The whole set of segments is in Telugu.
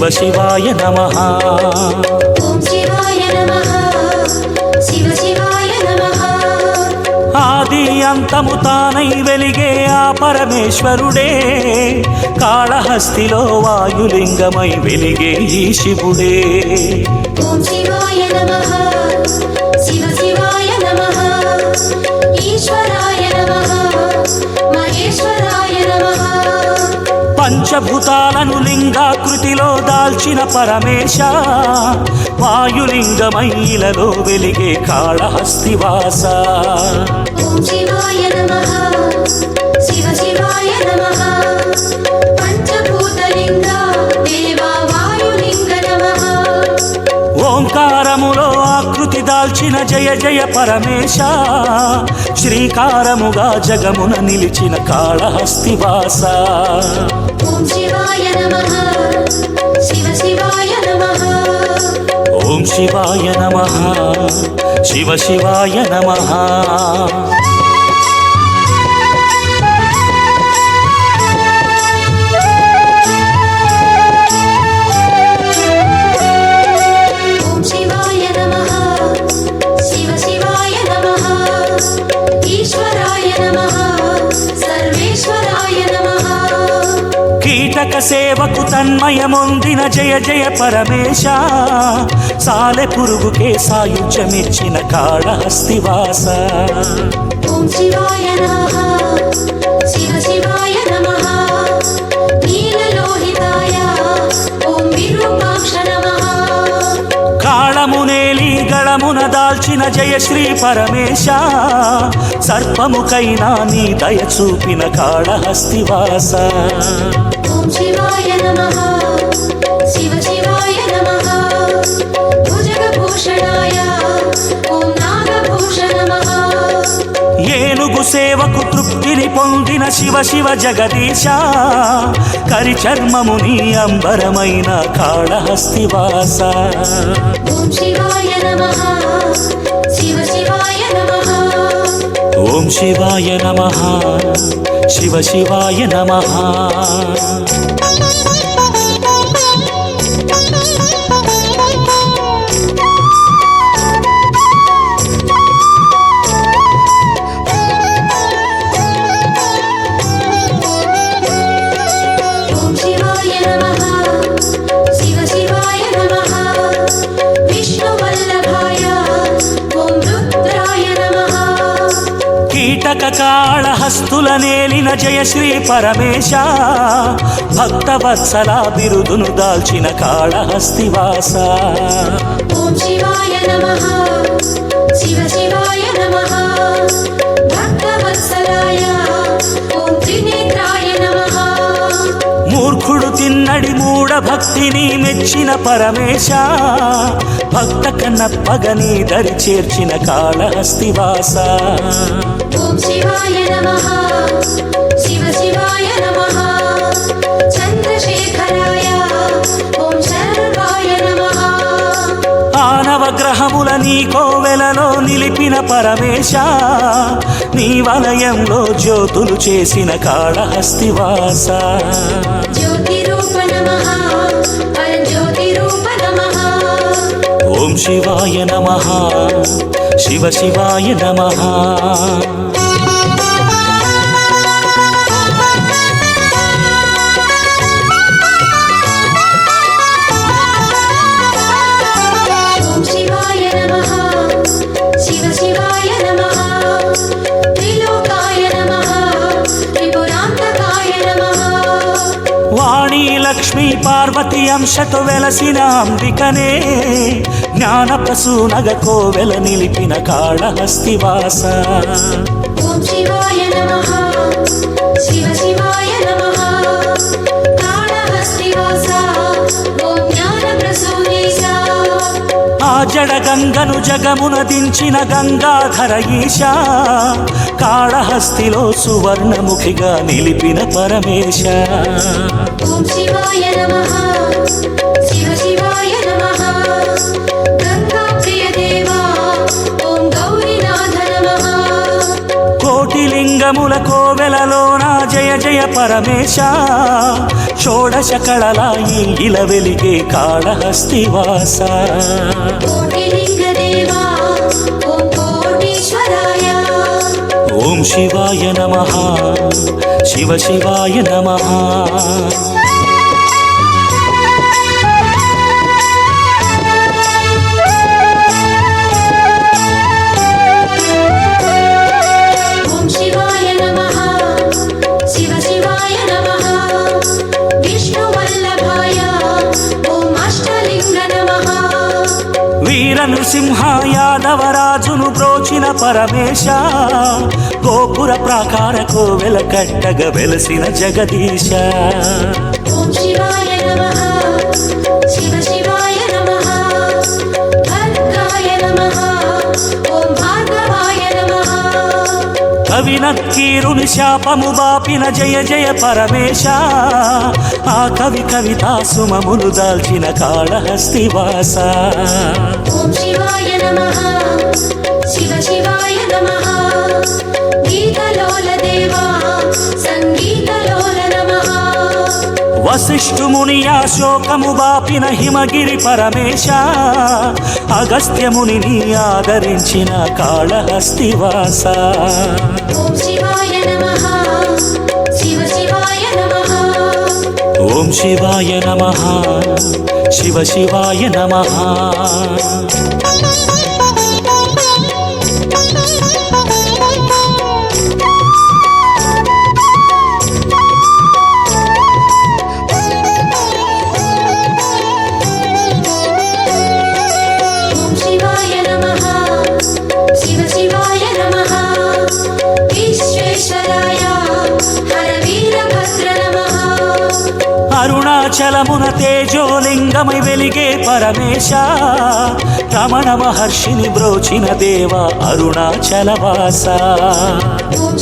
శివ శివాయ నమ. శివ శివాయ ఆది అంతము తానై వెలిగే ఆ పరమేశ్వరుడే. కాళహస్తిలో వాయులింగమై వెలిగే ఈ శివుడే. ఓం శివాయ నమః. పంచభూతాలను లింగాకృతిలో దాల్చిన పరమేశ. వాయులింగమై ఇలలో వెలిగే కాళహస్తివాస. ఆకృతి దాల్చిన జయ జయ పరమేశ శ్రీకారముగా జగమున నిలిచిన కాళహస్తివాస. ఓం శివాయ నమః శివ శివాయ నమః. ఓం శివాయ నమ శివ శివాయ నమ. సేవకు తన్మయమొందిన జయ జయ పరమేశ. సాలె పురుగుకే సాయుధ్యమిచ్చిన కాళహస్తివాస. ఓం శివాయ నమః. శివ శివాయ నమః. నీలలోహితాయ. ఓం విరూపాక్ష నమః. కాళమునేలి గళమున దాల్చిన జయ శ్రీ పరమేశ. సర్పముకైనా నీ దయ చూపిన కాళహస్తివాస. శివాయ నమః. శివ శివాయ నమః. భుజగభూషణాయ. ఓం నాగభూష నమః ఏనుగు సేవకు తృప్తిని పొందిన శివ శివ జగదీశ. కరి చర్మముని అంబరమైన కాళహస్తివాస ఓం శివాయ నమః. శివ శివాయ నమః. ఓం శివాయ నమ. శివ శివాయ నమ. కాళహస్తుల నేలిన జయ శ్రీ పరమేశ భక్తవత్సల బిరుదును దాల్చిన కాళహస్తివాస. ఓం శివాయ నమః శివ శివాయ నమః భక్తవత్సలాయ ఓం త్రినేత్రాయ నమః. మూర్ఖుడు తిన్నడి మూఢ భక్తిని మెచ్చిన పరమేశ భక్త కన్నప్పగని దరి చేర్చిన కాళహస్తివాస. గ్రహముల నీ కోవెలలో నిలిపిన పరమేశ నీ వలయంలో జ్యోతులు చేసిన కాళహస్తివాస. ఓం శివాయ నమ శివ శివాయ నమ. పార్వతి అంశతో వెలసిన అంబికనే జ్ఞాన ప్రసూనగ కోవెల నిలిపిన కాళహస్తివాస ఓం శివాయ నమః. శివ శివాయ నమః. కాళహస్తివాస ఓం జ్ఞాన ప్రసూనేశ. ఆ జడ గంగను జగమున దించిన గంగాధర ఈశ. కాళహస్తిలో సువర్ణముఖిగా నిలిపిన పరమేశ. ఓం శివాయ నమః. శివ శివాయ నమః. గంగా ప్రియ దేవా ఓం గౌరీనాథ నమః. కోటి లింగముల కోవెలలోన జయ జయ పరమేశ. షోడశ కళల ఈ ఇల వెలిగే కాళహస్తివాస. కోటిలింగదేవా ఓం శివాయ నమ శివ శివాయ నమ వీర నృసింహ యాదవరాజును బ్రోచిన పరమేశ గోపుర ప్రాకార కోవెల కట్టగ వెలసిన జగదీశ. కవినక్కీరుని శాపము బాపిన జయ జయ పరమేశ. ఆ కవి కవితా సుమములు దాల్చిన కాళహస్తివాస శివాయ నమః. శివ శివాయ నమః. గీతలోల దేవా వశిష్ఠుముని అశోకము బాపిన హిమగిరి పరమేశ అగస్త్యముని ఆదరించిన కాళహస్తివాస. ఓం శివాయ నమః. శివ శివాయ నమః. ఓం శివాయ నమ. శివ శివాయ నమ. అరుణాచలమున తేజోలింగమై వెలిగే పరమేశ రమణ మహర్షిని బ్రోచిన దేవ అరుణాచలవాస.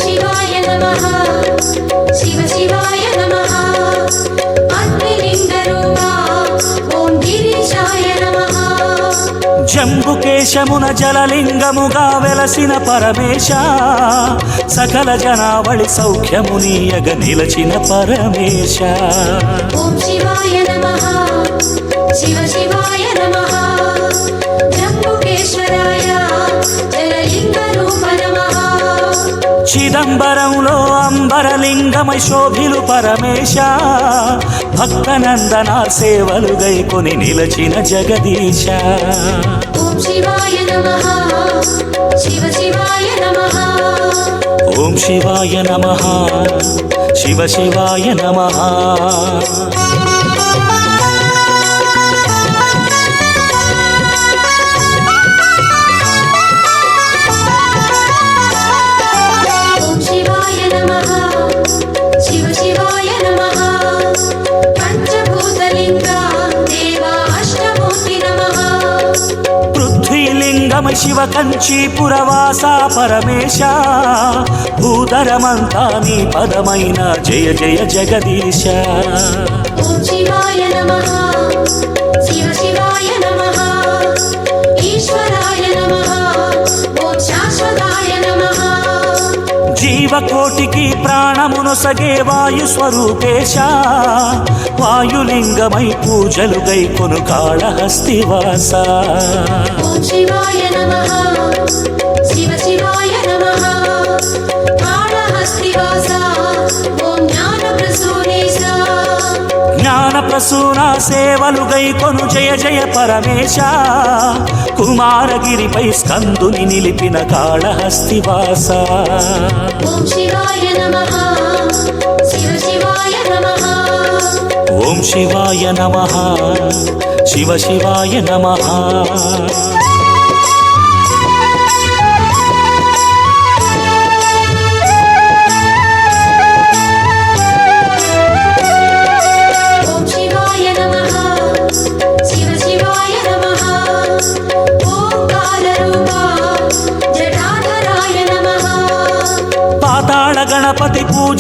శివాయ నమః శివ శివాయ నమః అగ్నిలింగరూపా ఓం గిరీశాయ నమః. జంబుకేశమున జలలింగముగా వెలసిన పరమేశ సకల జనావళి సౌఖ్యమునీయగ నిలచిన పరమేశ. ఓం శివాయ నమః శివ శివాయ నమః జంబుకేశ్వరాయ జలలింగ రూప నమః. చిదంబరంలో అంబరలింగమై శోభిలు పరమేశ భక్తనందన సేవలు గైకొని నిలచిన జగదీశ. ఓం శివాయ నమః శివ శివాయ నమః ఓం శివాయ నమ శివ శివాయ పృథ్వీలింగమై శివ కంచీపురవాస పరమేశ. భూధరమంతా నీ పదమైన జయ జయ జగదీశ. శివాయ నమః శివ శివాయ నమః ఈశ్వరాయ నమః ఓం శాశ్వతాయ నమః. జీవకోటికి ప్రాణమును సగే వాయు స్వరూపేశ. వాయులింగమై పూజలు గైకొను కాళహస్తివాస. ఓం శివాయ ప్రసూన సేవలు గైకొను జయ జయ పరమేశ। కుమారగిరిపై స్కందుని నిలిపిన కాళహస్తివాస। ఓం శివాయ నమః। శివ శివాయ నమః। ఓం శివాయ నమ। శివ శివాయ నమ।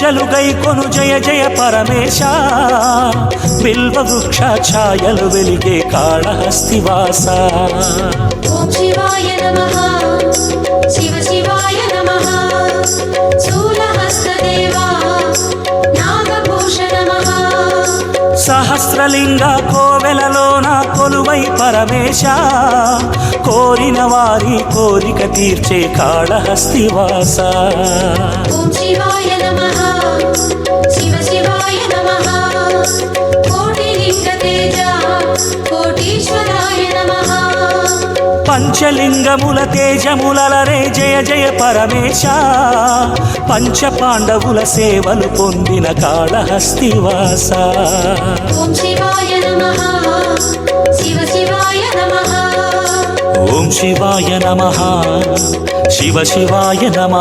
గణపతి కొను జయ జయ పరమేశ. బిల్వ వృక్ష ఛాయలు వెలిగే కాళహస్తివాస. శివాయ నమః. శివ శివాయ నమః నమః. సహస్రలింగ కోవెలలోన కొలువై పరమేశ. కోరిన వారి కోరిక తీర్చే కాళహస్తివాస. శివాయ నమః. పంచలింగముల తేజములరే జయ జయ పరమేశ. పంచ పాండవుల సేవలు పొందిన కాళహస్తివాస. ఓం శివాయ నమః. శివ శివాయ నమః. ఓం శివాయ నమ. శివ శివాయ నమ.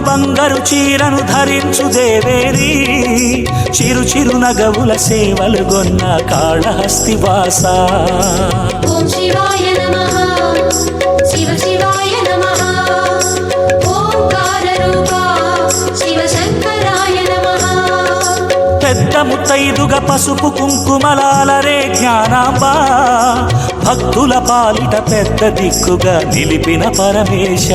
బంగారు చీరను ధరించు దేవేరి చిరు చిరు నగవుల సేవలు గొన్న శంకరాయ నమః. పెద్ద ముత్తైదుగా పసుపు కుంకుమలాలరే జ్ఞానాంబ. భక్తుల పాలిట పెద్ద దిక్కుగా నిలిపిన పరమేశ.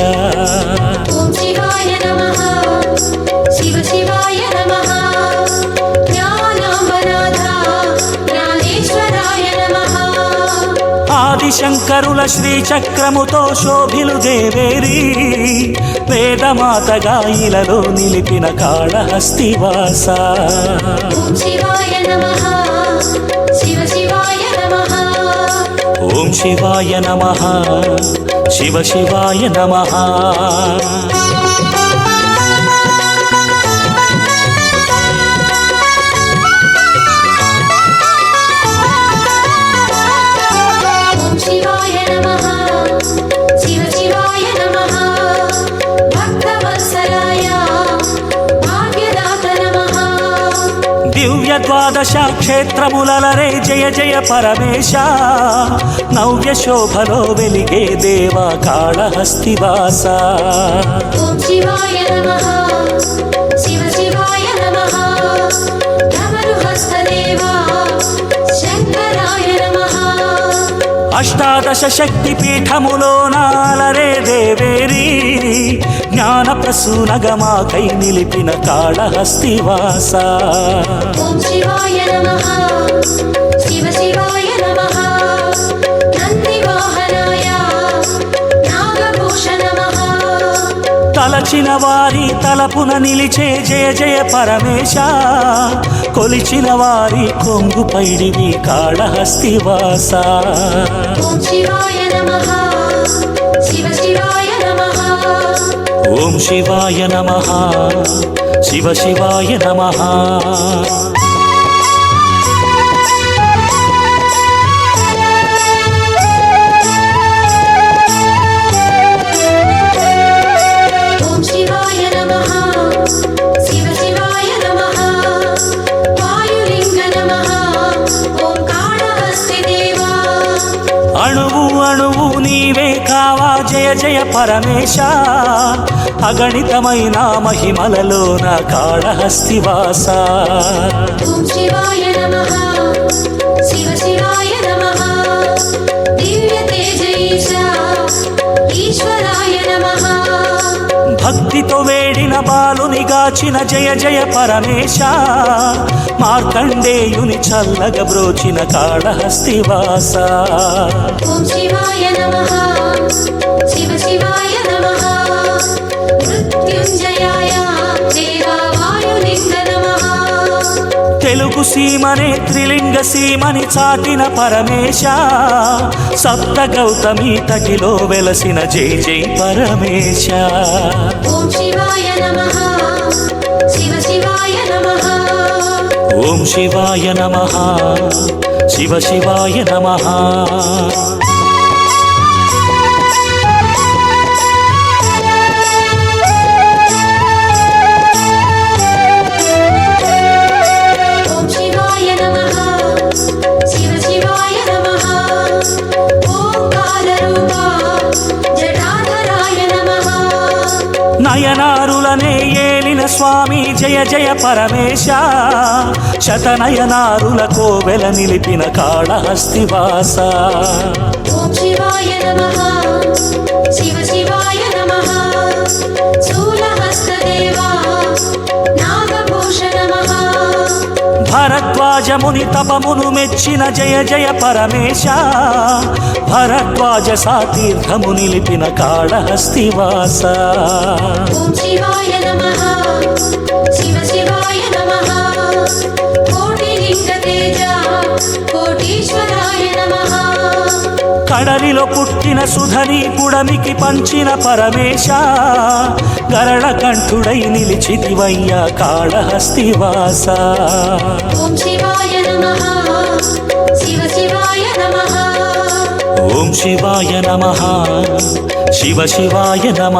శివ శివాయ నమః. ఆదిశంకరుల శ్రీచక్రముతో శోభిలు దేవేరి. వేదమాతగా ఇలలో నిలిపిన కాళహస్తివాస. శివాయ నమః. ఓం శివాయ నమ. శివ శివాయ నమ. ద్వాదశ క్షేత్రములరే జయ జయ పరమేశ. నవ్య శోభలో వెలిగే దేవ కాళహస్తివాస. ఓం శివాయ నమః. శివ శివాయ నమః. డమరు హస్తదేవా శంకరాయ నమః. అష్టాదశ శక్తి పీఠములో నాలరే దేవేరి. జ్ఞాన ప్రసూనగమాకై నిలిపిన కాళహస్తివాస. ఓం శివాయ నమః. శివ శివాయ నమః. నందివాహనాయ. నాగభూష నమః. తలచిన వారి తలపున నిలిచే జయ జయ పరమేశ. కొలిచిన వారి కొంగు పైడివి కాళహస్తివాస. శివాయ నమః. శివ ఓం శివాయ నమ. శివ శివాయ నమ. అణువు అణువు నీవే కావా. జయ జయ పరమేశ. అగణితమైన మహిమలలోన కాళహస్తివాస. ఓం శివాయ నమః. శివ శివాయ నమః. దివ్య తేజ ఈశా ఈశ్వరాయ నమః. భక్తితో వేడిన బాలుని గాచిన జయ జయ పరమేశ. మార్కండేయుని చల్లగ బ్రోచిన కాళహస్తివాస. శివాయ నమః. శివ శివాయ నమః. తెలుగు సీమనే త్రిలింగ సీమని చాటిన పరమేశ. సప్త గౌతమి తటిలో వెలసిన జై జై పరమేశ. ఓం శివాయ నమః. శివ శివాయ నమః. ఓం శివాయ నమ. శివ శివాయ నమ. జయ పరమేశ శతనయనారుల కోవెల నిలిపిన కాళహస్తివాస. ఓం శివాయ నమః శివ శివాయ నమః శూలహస్తదేవా నాగభూష నమః. భరద్వాజముని తపమును మెచ్చిన జయ జయ పరమేశ భరద్వాజ సాతీర్థము నిలిపిన కాళహస్తివాస. శివాయ నమః కడలిలో పుట్టిన సుధని పుడమికి పంచిన పరమేశ గరళ కంఠుడై నిలిచితివయ్య కాళహస్తివాస ఓం శివాయ నమః. శివ శివాయ నమః. ఓం శివాయ నమ. శివ శివాయ నమ.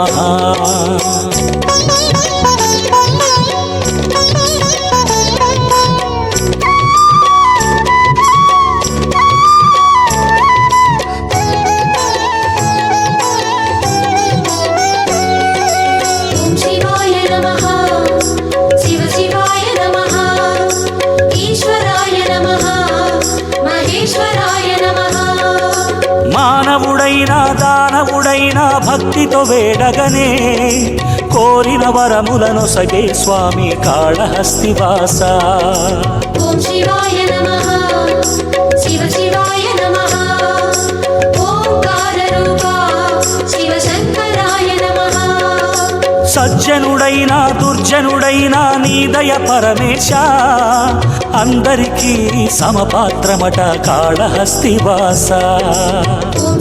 వేడగనే కోరిన వరములను సగే స్వామి కాళహస్తివాస. శివాయ నమః. శివ నమః. సజ్జనుడైనా దుర్జనుడైనా నీదయ పరమేశ. అందరికీ సమపాత్రమట కాళహస్తివాస.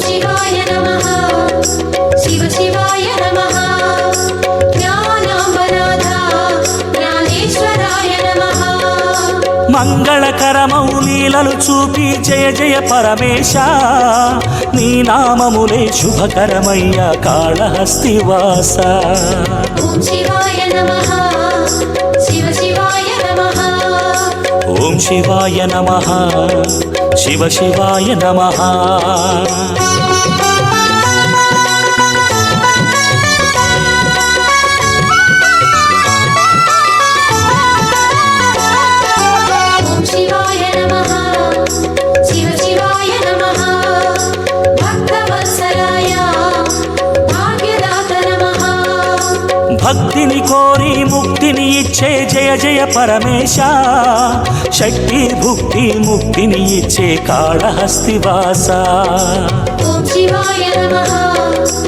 శివాయ నమః. మంగళకరమౌ లీలలు చూపి జయ జయ పరమేశ. నీ నామములే శుభకరమయ్య కాళహస్తివాస. ఓం శివాయ నమః. శివ శివాయ నమః. ఓం శివాయ నమ. శివ శివాయ నమ. భక్తిని కోరి ముక్తిని ఇచ్చే జయ జయ పరమేశ. శక్తి భుక్తి ముక్తిని ఇచ్చే కాళహస్తివాస. శివాయ నమః.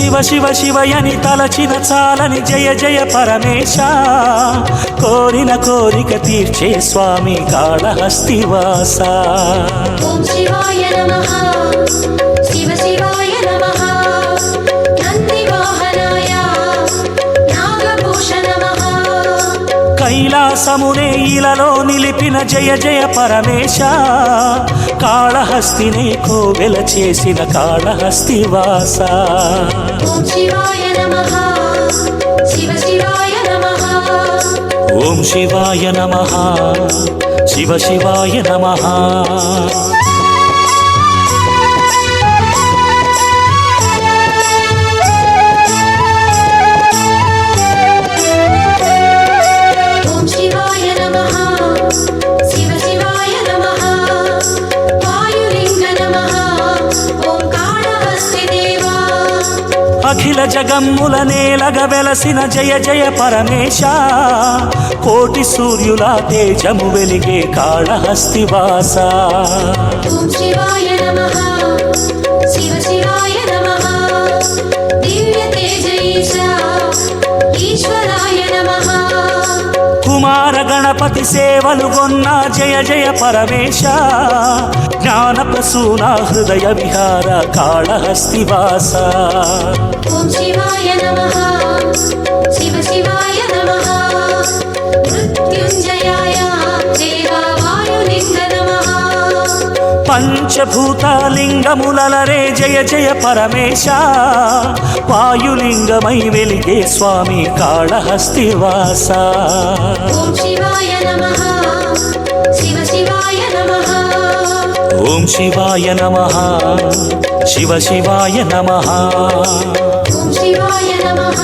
శివ శివ శివయని తలచిన చాలని జయ జయ పరమేశ. కోరిన కోరిక తీర్చే స్వామి కాళహస్తివాస. శివాయ నమః. కైలాసమునే ఇలలో నిలిపిన జయ జయ పరమేశ. కాళహస్తిని కోవెల చేసిన కాళహస్తివాస ఓం శివాయ నమః. శివ శివాయ నమః. ఓం శివాయ నమ. శివ శివాయ నమ. అఖిల జగమ్ముల నేలగ వెలసిన జయ జయ పరమేశ. కోటి సూర్యుల తేజము వెలిగే కాళహస్తివాస. శివాయ నమః. గణపతి సేవలు గొన్న జయ జయ పరమేశ. జ్ఞాన ప్రసూన హృదయ విహార కాళహస్తివాస. ఓం శివాయ నమః. శివ శివాయ నమః. మృత్యుంజయాయ పంచభూతలింగములరే జయ జయ పరమేశ. వాయులింగమై వెలిగే స్వామి కాళహస్తివాస. ఓం శివాయ నమః. శివ శివాయ నమః. ఓం శివాయ నమ. శివ శివాయ నమ. ఓం శివాయ నమః.